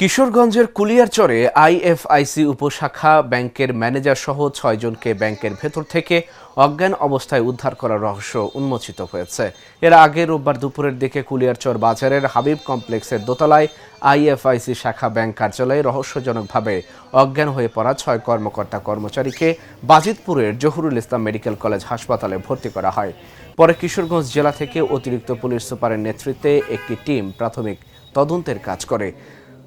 কিশোরগঞ্জের কুলিয়ারচরে আইএফআইসি উপশাখা ব্যাংকের ম্যানেজার সহ ছয়জনকে ব্যাংকের ভেতর থেকে অজ্ঞান অবস্থায় উদ্ধার করার রহস্য উন্মোচিত হয়েছে। এর আগে রোববার দুপুরের দিকে কুলিয়ারচর বাজারের হাবিব কমপ্লেক্সের দোতলায় আইএফআইসি শাখা ব্যাংক কার্যালয়ে রহস্যজনকভাবে অজ্ঞান হয়ে পড়া ছয় কর্মকর্তা কর্মচারীকে বাজিতপুরের জহুরুল ইসলাম মেডিকেল কলেজ হাসপাতালে ভর্তি করা হয়। পরে কিশোরগঞ্জ জেলা থেকে অতিরিক্ত পুলিশ সুপারের নেতৃত্বে একটি টিম প্রাথমিক তদন্তের কাজ করে।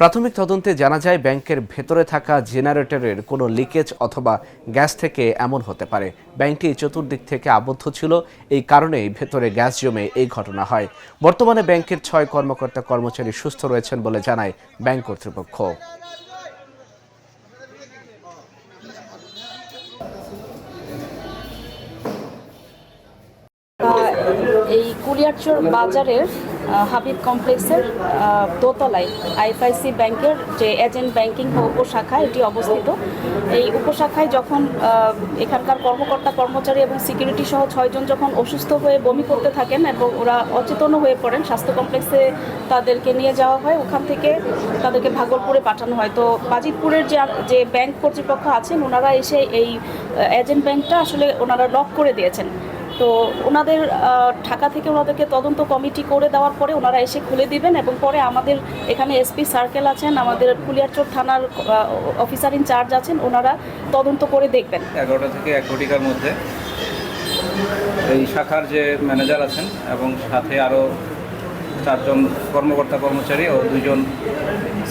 প্রাথমিক তদন্তে জানা যায়, ব্যাংকের ভেতরে থাকা জেনারেটরের কোনো লিকেজ অথবা গ্যাস থেকে এমন হতে পারে। ব্যাংকটি চতুর্দিক থেকে আবদ্ধ ছিল, এই কারণেই ভেতরে গ্যাস জমে এই ঘটনা হয়। বর্তমানে ব্যাংকের ছয় কর্মকর্তা কর্মচারী সুস্থ রয়েছেন বলে জানায় ব্যাংক কর্তৃপক্ষ। এই কুলিয়ারচর বাজারের হাবিব কমপ্লেক্সের দোতলায় আইএফআইসি ব্যাংকের যে এজেন্ট ব্যাংকিং উপশাখা, এটি অবস্থিত। এই উপশাখায় যখন এখানকার কর্মকর্তা, কর্মচারী এবং সিকিউরিটি সহ ছয়জন যখন অসুস্থ হয়ে বমি করতে থাকেন এবং ওরা অচেতনও হয়ে পড়েন, স্বাস্থ্য কমপ্লেক্সে তাদেরকে নিয়ে যাওয়া হয়। ওখান থেকে তাদেরকে ভাগলপুরে পাঠানো হয়। তো বাজিতপুরের যে যে ব্যাংক কর্তৃপক্ষ আছেন, ওনারা এসে এই এজেন্ট ব্যাংকটা আসলে ওনারা লক করে দিয়েছেন। তো ওনাদের ঢাকা থেকে ওনাদেরকে তদন্ত কমিটি করে দেওয়ার পরে ওনারা এসে খুলে দিবেন এবং পরে আমাদের এখানে এসপি সার্কেল আছেন, আমাদের কুলিয়ারচর থানার অফিসার ইনচার্জ আছেন, ওনারা তদন্ত করে দেখবেন। এগারোটা থেকে এক কোটিকার মধ্যে এই শাখার যে ম্যানেজার আছেন এবং সাথে আরও চারজন কর্মকর্তা কর্মচারী ও দুজন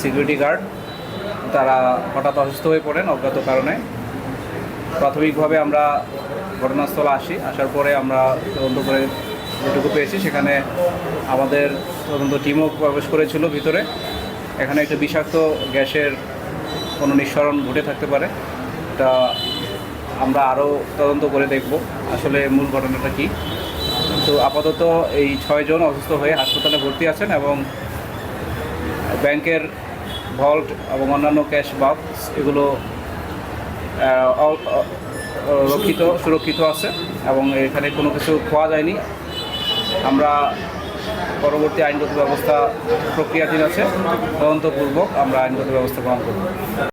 সিকিউরিটি গার্ড তারা হঠাৎ অসুস্থ হয়ে পড়েন অজ্ঞাত কারণে। প্রাথমিকভাবে আমরা ঘটনাস্থলে আসি। আসার পরে আমরা তদন্ত করে যেটুকু পেয়েছি, সেখানে আমাদের তদন্ত টিমও প্রবেশ করেছিল ভিতরে। এখানে একটা বিষাক্ত গ্যাসের কোনো নিঃসরণ ঘটে থাকতে পারে। এটা আমরা আরও তদন্ত করে দেখব আসলে মূল ঘটনাটা কী। তো আপাতত এই ছয়জন অসুস্থ হয়ে হাসপাতালে ভর্তি আছেন এবং ব্যাংকের ভল্ট এবং অন্যান্য ক্যাশ বক্স এগুলো রক্ষিত, সুরক্ষিত আছে এবং এখানে কোনো কিছু খোয়া যায়নি। আমরা পরবর্তী আইনগত ব্যবস্থা প্রক্রিয়াধীন আছে, তদন্তপূর্বক আমরা আইনগত ব্যবস্থা গ্রহণ করব।